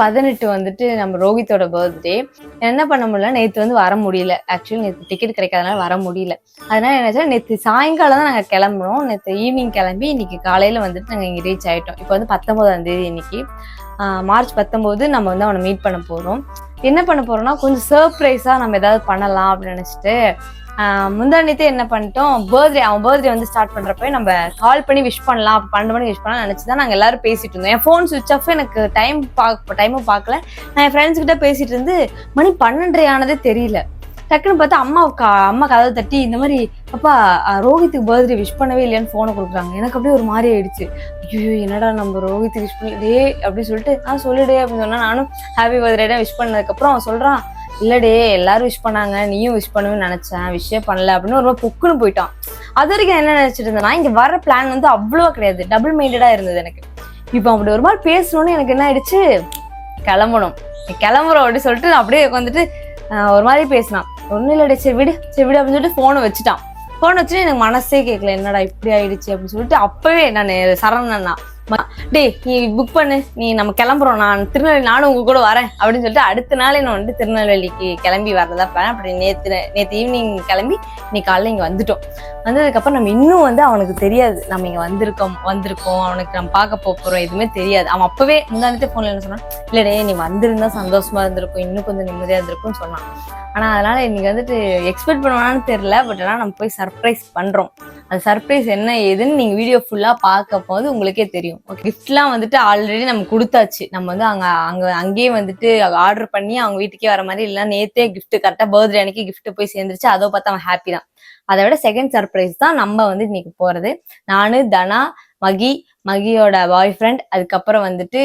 பதினெட்டு வந்துட்டு நம்ம ரோஹித்தோட பர்த்டே என்ன பண்ண முடியல? நேற்று வந்து வர முடியல. ஆக்சுவலி நேற்று டிக்கெட் கிடைக்காதனால வர முடியல. அதனால என்ன நேற்று சாயங்காலம் தான் நாங்கள் கிளம்புனோம். நேற்று ஈவினிங் கிளம்பி இன்னைக்கு காலையில் வந்துட்டு நாங்கள் இங்கே ரீச் ஆகிட்டோம் இப்போ வந்து பத்தொம்போதாம் தேதி இன்னைக்கு. ஆஹ் மார்ச் பத்தொம்போது நம்ம வந்து அவனை மீட் பண்ண போகிறோம் என்ன பண்ண போறோம்னா கொஞ்சம் சர்ப்ரைஸாக நம்ம ஏதாவது பண்ணலாம் அப்படின்னு நினச்சிட்டு முந்தானத்தே என்ன பண்ணிட்டோம்? பர்த்டே அவன் பர்த்டே வந்து ஸ்டார்ட் பண்றப்ப நம்ம கால் பண்ணி விஷ் பண்ணலாம். பன்னெண்டு மணிக்கு விஷ் பண்ணலாம் நினைச்சு தான் நாங்கள் எல்லாரும் பேசிட்டு இருந்தோம். என் ஃபோன் சுவிச் ஆஃப் எனக்கு டைம் பார்க்க டைமும் பார்க்கல நான் என் ஃப்ரெண்ட்ஸ் கிட்ட பேசிட்டு இருந்து மணி பன்னெண்டரை ஆனதே தெரியல. டக்குன்னு பார்த்தா அம்மா அம்மா கதவை தட்டி இந்த மாதிரி அப்பா ரோஹித்துக்கு பர்த்டே விஷ் பண்ணவே இல்லையான்னு ஃபோனை கொடுக்குறாங்க. எனக்கு அப்படியே ஒரு மாதிரி ஆயிடுச்சு. ஐயோ என்னடா நம்ம ரோஹித்துக்கு விஷ் பண்ணலே அப்படின்னு சொல்லிட்டு நான் சொல்லிடு அப்படின்னு சொன்னா நானும் ஹாப்பி பர்த்டே விஷ் பண்ணதுக்கப்புறம் அவன் சொல்கிறான் இல்லடே எல்லாரும் விஷ் பண்ணாங்க நீயும் விஷ் பண்ணுவேன்னு நினைச்சேன் விஷயம் பண்ணல அப்படின்னு ஒரு மாதிரி போயிட்டான் அது வரைக்கும் என்ன நினைச்சிட்டு இருந்தேன்னா இங்க வர பிளான் வந்து அவ்வளோ கிடையாது. டபுள் மைண்டடா இருந்தது எனக்கு. இப்போ அப்படி ஒரு மாதிரி பேசணும்னு எனக்கு என்ன ஆயிடுச்சு? கிளம்பணும். கிளம்புறோம் அப்படின்னு சொல்லிட்டு அப்படியே உட்காந்துட்டு ஒரு மாதிரி பேசினான். ஒன்றும் இல்லடே சரி விடு சரி விடு அப்படின்னு சொல்லிட்டு ஃபோனை வச்சுட்டான். ஃபோன் வச்சுட்டு எனக்கு மனசே கேட்கல என்னடா இப்படி ஆயிடுச்சு அப்படின்னு சொல்லிட்டு அப்பவே நான் சரணண்ணா டேய் நீ புக் பண்ணு. நீ நம்ம கிளம்புறோம். நான் திருநெல்வேலி நானும் உங்க கூட வரேன் அப்படின்னு சொல்லிட்டு அடுத்த நாளே நான் வந்து திருநெல்வேலிக்கு கிளம்பி வரதா பிளான் அப்படி நேற்று நேற்று ஈவினிங் கிளம்பி இன்னைக்கு காலைல இங்கே வந்துட்டோம். வந்ததுக்கப்புறம் நம்ம இன்னும் வந்து அவனுக்கு தெரியாது. நம்ம இங்கே வந்திருக்கோம் வந்திருக்கோம். அவனுக்கு நம்ம பார்க்க போகிறோம் எதுவுமே தெரியாது. அவன் அப்போவே முந்தானத்தே ஃபோனில் என்ன சொன்னான்? இல்லடே நீ வந்திருந்தா சந்தோஷமா இருந்திருக்கும். இன்னும் கொஞ்சம் நிம்மதியாக இருந்திருக்கும்னு சொன்னான். ஆனால் அதனால இன்னைக்கு வந்துட்டு எக்ஸ்பெக்ட் பண்ணுவான்னு தெரில பட் ஆனால் நம்ம போய் சர்ப்ரைஸ் பண்ணுறோம் அந்த சர்ப்ரைஸ் என்ன ஏதுன்னு நீங்கள் வீடியோ ஃபுல்லாக பார்க்க போது உங்களுக்கே தெரியும். ஓகே கிஃப்ட்லாம் வந்துட்டு ஆல்ரெடி நம்ம கொடுத்தாச்சு. நம்ம வந்து அங்க அங்க அங்கேயே வந்துட்டு ஆர்டர் பண்ணி அவங்க வீட்டுக்கே வர மாதிரி இல்லை நேத்தே கிஃப்ட் கரெக்டாக பர்த்டே அன்னைக்கு கிஃப்ட் போய் சேர்ந்துருச்சு. அதை பார்த்து அவன் ஹாப்பி தான். அதை விட செகண்ட் சர்ப்ரைஸ் தான் நம்ம வந்து இன்னைக்கு போறது. நானு தனா மகி மகியோட பாய் ஃப்ரெண்ட் அதுக்கப்புறம் வந்துட்டு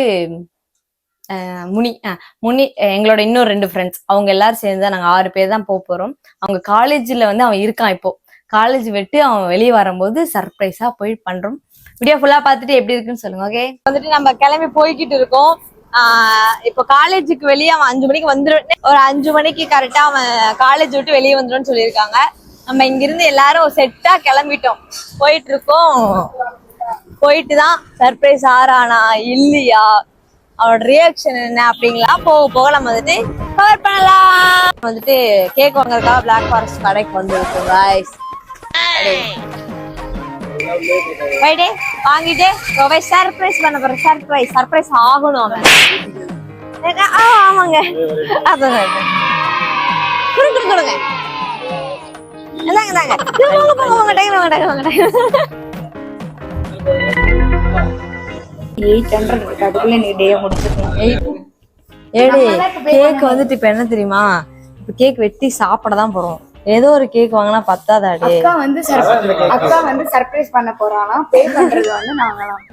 முனி முனி எங்களோட இன்னொரு ரெண்டு ஃப்ரெண்ட்ஸ் அவங்க எல்லாரும் சேர்ந்து தான் நாங்கள் ஆறு பேர் தான் போக போறோம். அவங்க காலேஜில் வந்து அவன் இருக்கான் இப்போ. காலேஜ் விட்டு அவன் வெளியே வரும்போது சர்ப்ரைஸா போய் பண்றோம். வீடியோ ஃபுல்லா பாத்துட்டு எப்படி இருக்குன்னு சொல்லுங்க ஓகே வந்துட்டு நம்ம கிளம்பி போய்கிட்டு இருக்கோம். ஆஹ் இப்போ காலேஜுக்கு வெளியே அவன் அஞ்சு மணிக்கு வந்துரு ஒரு அஞ்சு மணிக்கு கரெக்டா அவன் காலேஜ் விட்டு வெளியே வந்துடும் சொல்லியிருக்காங்க. நம்ம இங்கிருந்து எல்லாரும் செட்டா கிளம்பிட்டோம். போயிட்டு இருக்கோம் போயிட்டு தான் சர்ப்ரைஸ் ஆறானா இல்லையா? அவனோட ரியாக்ஷன் என்ன அப்படிங்கலாம் போக போக நம்ம வந்துட்டு கவர் பண்ணலாம். வந்துட்டு கேக் வாங்குறதுக்காக பிளாக் ஃபாரஸ்ட் கடைக்கு வந்துருக்கோம் guys. போயிட்டு வாங்கிட்டு போய் சர்ப்ரைஸ் பண்ண போறேன் சர்ப்ரைஸ் சர்ப்ரைஸ் ஆகணும் அவன் ஆ, ஆமாங்க அதான் கொடுங்க கொடுங்க இந்தாங்க இந்தாங்க இது போங்க போங்க போங்க டைம் வாங்க டைம் வாங்க டைம் எயிட் ஹண்ட்ரட் இருக்கு அதுக்குள்ள நீ டே ஏடி கேக் வந்துட்டு இப்ப என்ன தெரியுமா இப்ப கேக் வெட்டி சாப்பிட தான் போறோம் ஏதோ ஒரு கேக் வாங்கினா பத்தாதாடி. அக்கா வந்து அக்கா வந்து சர்ப்ரைஸ் பண்ண போறானா? பே பண்றது வந்து நாங்களாம்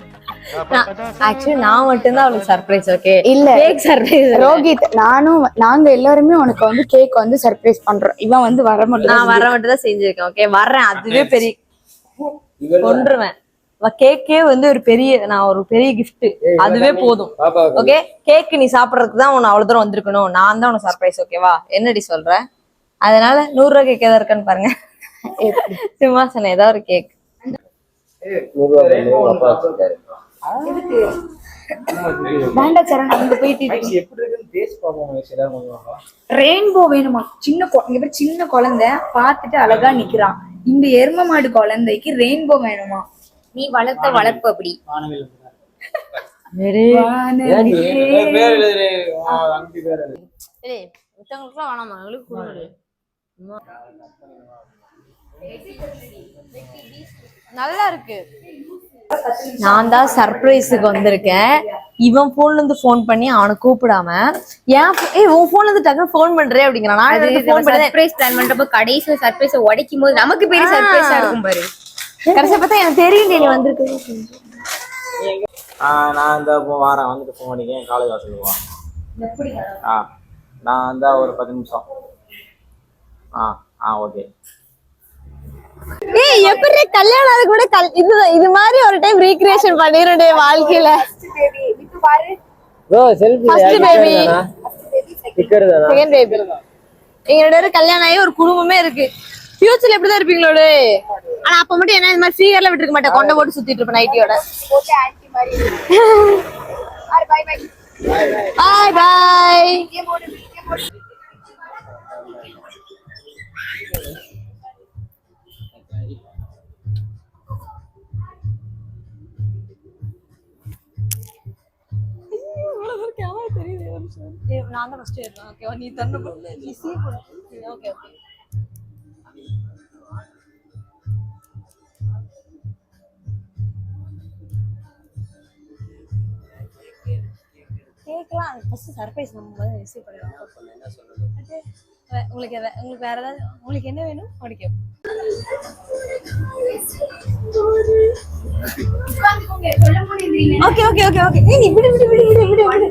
ஆக்சுவலி நான் மட்டும்தான் அவளுக்கு சர்ப்ரைஸ் ஓகே இல்ல. கேக் சர்ப்ரைஸ் ரோஹித் நானும் நாங்க எல்லாருமே உனக்கு வந்து கேக் வந்து சர்ப்ரைஸ் பண்றோம். இவன் வந்து வர மட்டும் நான் வர மட்டும் தான் செஞ்சிருக்கேன் ஓகே வர்றேன் அதுவே பெரிய கொன்றுவேன். கேக்கே வந்து ஒரு பெரிய நான் ஒரு பெரிய gift. அதுவே போதும். ஓகே கேக் நீ சாப்பிடறதுக்கு தான் உன்னை அவ்வளவு தூரம் வந்திருக்கணும். நான் தான் உனக்கு சர்ப்ரைஸ் ஓகேவா என்னடி சொல்ற? அதனால நூறு ரூபாய் கேக் ஏதாவது இருக்கான்னு பாருங்க. சிம்மாசனம் ஏதாவது ஒரு கேக். வேண்டாம் சரண் அங்க போயிட்டு ரெயின்போ வேணுமா? சின்ன இங்க பேர் சின்ன குழந்தை பார்த்துட்டு அழகா நிக்கிறான் இந்த எரும மாடு குழந்தைக்கு ரெயின்போ வேணுமா? நீ வளர்த்த வளர்ப்பு அப்படி. சரி மித்தவங்களுக்குலாம் வேணாமா கொடுங்க நல்லா இருக்கு நான் தான் சர்ப்ரைஸுக்கு வந்திருக்கேன். இவன் போன்ல இருந்து ஃபோன் பண்ணி அவனை கூப்பிடாம ஏன் ஏய் உன் போன்ல இருந்து டக்குனு ஃபோன் பண்றே அப்படிங்கிறான். நான் ஃபோன் பண்ணி சர்ப்ரைஸ் பிளான் பண்றப்ப கடைசியில சர்ப்ரைஸ் உடைக்கும் போது நமக்கு பெரிய. சர்ப்ரைஸா இருக்கும் பாரு. கடைசியா பார்த்தா எனக்கு தெரியும் நீ வந்திருக்கு. நான் இந்த இப்போ வாரேன். வந்துட்டு ஃபோன் பண்ணிக்கேன் காலேஜ் வாசலுக்கு வா. ஆ நான் இந்த ஒரு பத்து நிமிஷம். ஆ ஆ ஓகே ஏய் எப்படி கல்யாணம் அது கூட இது இது மாதிரி ஒரு டைம் ரீக்ரியேஷன் பண்ணிருடே வாழ்க்கையில. Bro selfie First baby. Sticker தானா செகண்ட் பேபி கல்யாணம் ஆகி ஒரு குடும்பமே இருக்கு. ஃபியூச்சர்ல எப்படிதான் இருப்பீங்களோடு? ஆனா அப்ப மட்டும் என்ன இந்த மாதிரி ஃப்ரீயர்ல விட்டுருக்க மாட்டேன். கொண்டை போட்டு சுத்திட்டு இருப்பேன் நைட்டியோட பாய் பாய் நான் தான் ஃபர்ஸ்ட் ஏறணும். ஓகேவா நீ தரணும். நீ சீ ஓகே ஓகே கேட்கலாம் ஃபர்ஸ்ட் சர்ப்ரைஸ் நம்ம முதல்ல ரிசீவ் பண்ணிடலாம். அது, வே- உங்களுக்கு வே- உங்களுக்கு வேற ஏதாவது உங்களுக்கு என்ன வேணும் அப்படி கேட்போம் ஓகே ஓகே ஓகே ஓகே ஏய் நீ விடு விடு விடு விடு விடு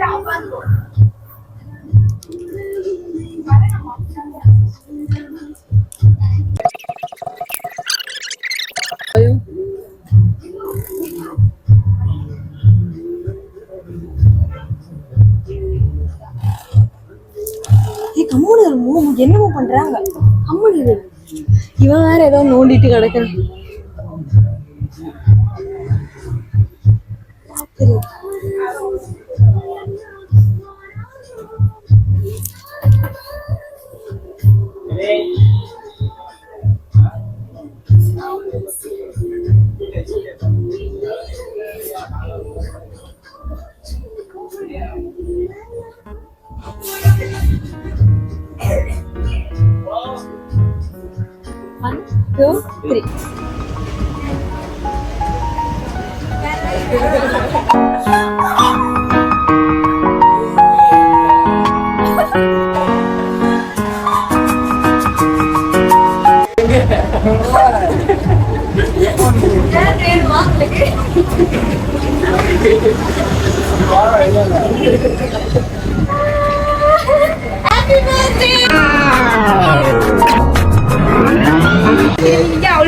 கம்முனு என்னமோ பண்றாங்க? கம்முனு இவன் வேற ஏதோ நோண்டிட்டு கிடக்குறான். சரி.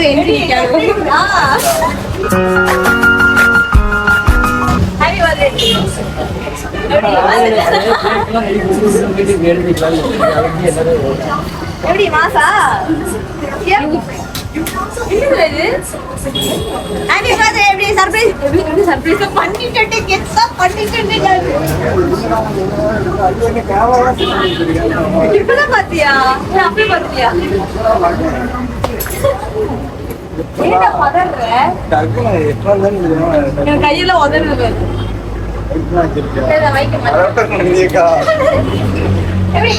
என்ட்ரி எப்படி மாசா இப்பதான் பாத்தியா இல்ல அப்படியே பாத்தியா கையில உதறது என்ன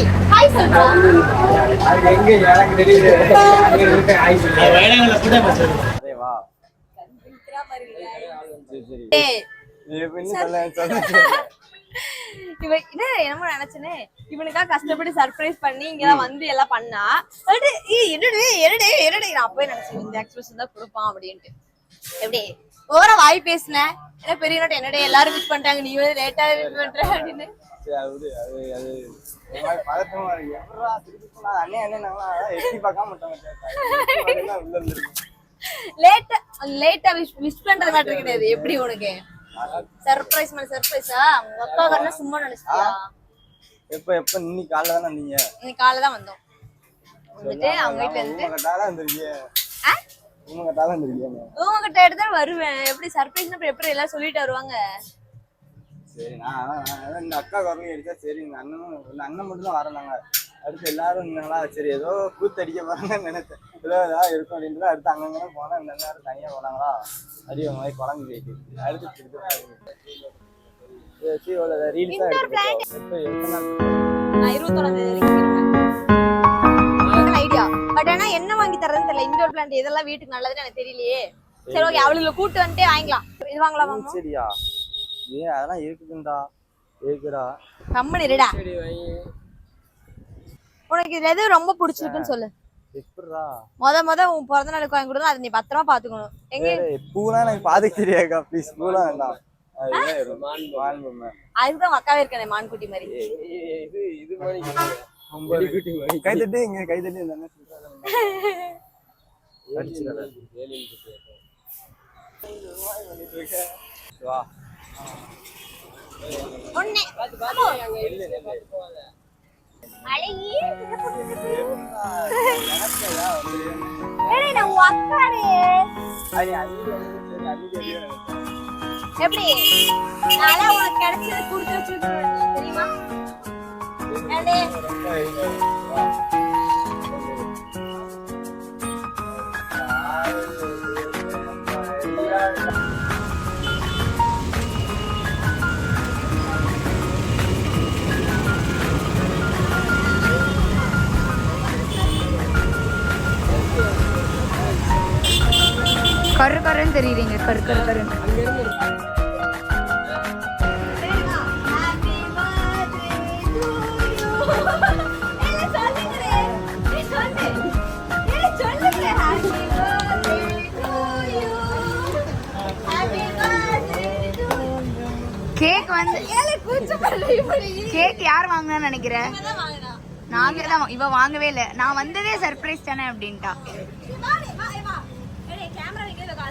இவன் என்னமோ நினைச்சனே. இவனுக்காக கஷ்டப்பட்டு சர்ப்ரைஸ் பண்ணி இங்கதான் வந்து எல்லாம் பண்ணா. என்னடே என்னடே என்னடே நான் அப்பவே நினைச்சேன் இந்த எக்ஸ்பிரஷன் தான் கொடுப்பான் அப்படின்ட்டு. எப்படி? ஓர வாய் பேசினேன் பெரிய நாட்டு என்னடே எல்லாரும் விஷ் பண்ணிட்டாங்க நீ வந்து லேட்டா பண்ற அப்படின்னு. அது விடு. அது அது. ஒரு மாதிரி பதட்டமா இருக்கு. எவ்வளோ திருப்பி சொன்னா அண்ணே அண்ணே நாங்களா எட்டி பார்க்காம விட்டோம் உள்ள இருந்துருக்கு லேட்டா லேட்டா விஷ் விஷ் பண்றது மேட்டர் கிடையாது. எப்படி உனக்கு? சர்ப்ரைஸ் மேல சர்ப்ரைஸா உங்க அப்பா வரனா சும்மா நினைச்சிட்டியா? எப்ப எப்ப? இன்னைக்கு காலைல தானே வந்தீங்க? இன்னைக்கு காலைல தான் வந்தோம். வந்துட்டு அவங்க இருந்து உங்க கட்டால வந்திருக்கீங்க ஆ? உங்க கட்டால வந்திருக்கீங்க உங்ககிட்ட எடுத்து வருவேன். எப்படி சர்ப்ரைஸ் எப்படி எல்லாம் சொல்லிட்டு வருவாங்க? சரி நான் அதான் இந்த அக்கா குரலையும் எடுத்தா சரி இந்த அண்ணனும் இந்த அண்ணன் மட்டும் தான் வரோம் நாங்க அடுத்து எல்லாரும் இருந்தாங்களா சரி ஏதோ கூத்தடிக்க போறாங்கன்னு நினைச்சேன். ஏதோ ஏதாவது இருக்கும் அப்படின்ட்டு அடுத்து அங்கங்க போனா இந்த நேரம் தனியா போனாங்களா? அடி மாதிரி குழம்பு போயிட்டு அடுத்து திருப்பி. எப்ப தேதி ஐடியா பட் ஆனா என்ன வாங்கி தரதுன்னு தெரியல. இண்டோர் பிளான்ட் இதெல்லாம் வீட்டுக்கு நல்லதுன்னு எனக்கு தெரியலையே. சரி ஓகே அவளுல கூட்டு வந்துட்டு வாங்கிக்கலாம். இது வாங்கலாமா சரியா. ஏன் அதெல்லாம் இருக்குதுண்டா இருக்குடா கம்மன் இருடா உனக்கு இதுல எது ரொம்ப பிடிச்சிருக்குன்னு சொல்லு எப்படிடா முத முத உன் பிறந்த நாளுக்கு வாங்கி கொடுத்தா அதை நீ பத்திரமா பாத்துக்கணும் எங்க ஏய், பூலாம் எனக்கு பாத்துக்க தெரியாக்கா ப்ளீஸ் பூலாம் வேண்டாம் அது என்ன வரும்? வான் பொம்மை. அதுதான் அக்காவே இருக்கானே மான்குட்டி மாதிரி கை தட்டு இங்க கை தட்டு இந்த அண்ணன் சொல்றாரு. அடிச்சுக்கிறேன். வா ஒண்ணே. அழகி நான் எப்படி? உனக்கு கிடைச்சது கொடுத்து வச்சிருக்கேன். தெரியுமா? Happy birthday to you. Cake வந்து. கேக் யார் வாங்கினான்னு நினைக்கிற இவன்தான் வாங்கினான். நாங்க தான் இவ வாங்கவே இல்லை நான் வந்ததே சர்ப்ரைஸ் தானே அப்படின்ட்டா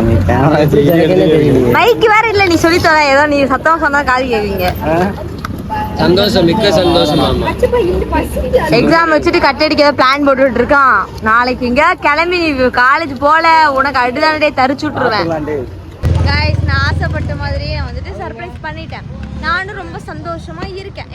நீ. கேமரா மைக்கு வேற இல்ல நீ சொல்லி தர ஏதோ நீ சத்தம் சொன்னா காது கேக்குவீங்க சந்தோஷம் மிக்க சந்தோஷம் மாமா. எக்ஸாம் வச்சுட்டு கட் அடிக்க பிளான் போட்டுட்டு இருக்கான். நாளைக்கு இங்க கிளம்பி நீ காலேஜ் போல உனக்கு அடுதானே தரிச்சு விட்டுருவேன். கைஸ் நான் ஆசைப்பட்ட மாதிரியே வந்துட்டு சர்ப்ரைஸ் பண்ணிட்டேன். நானும் ரொம்ப சந்தோஷமா இருக்கேன்.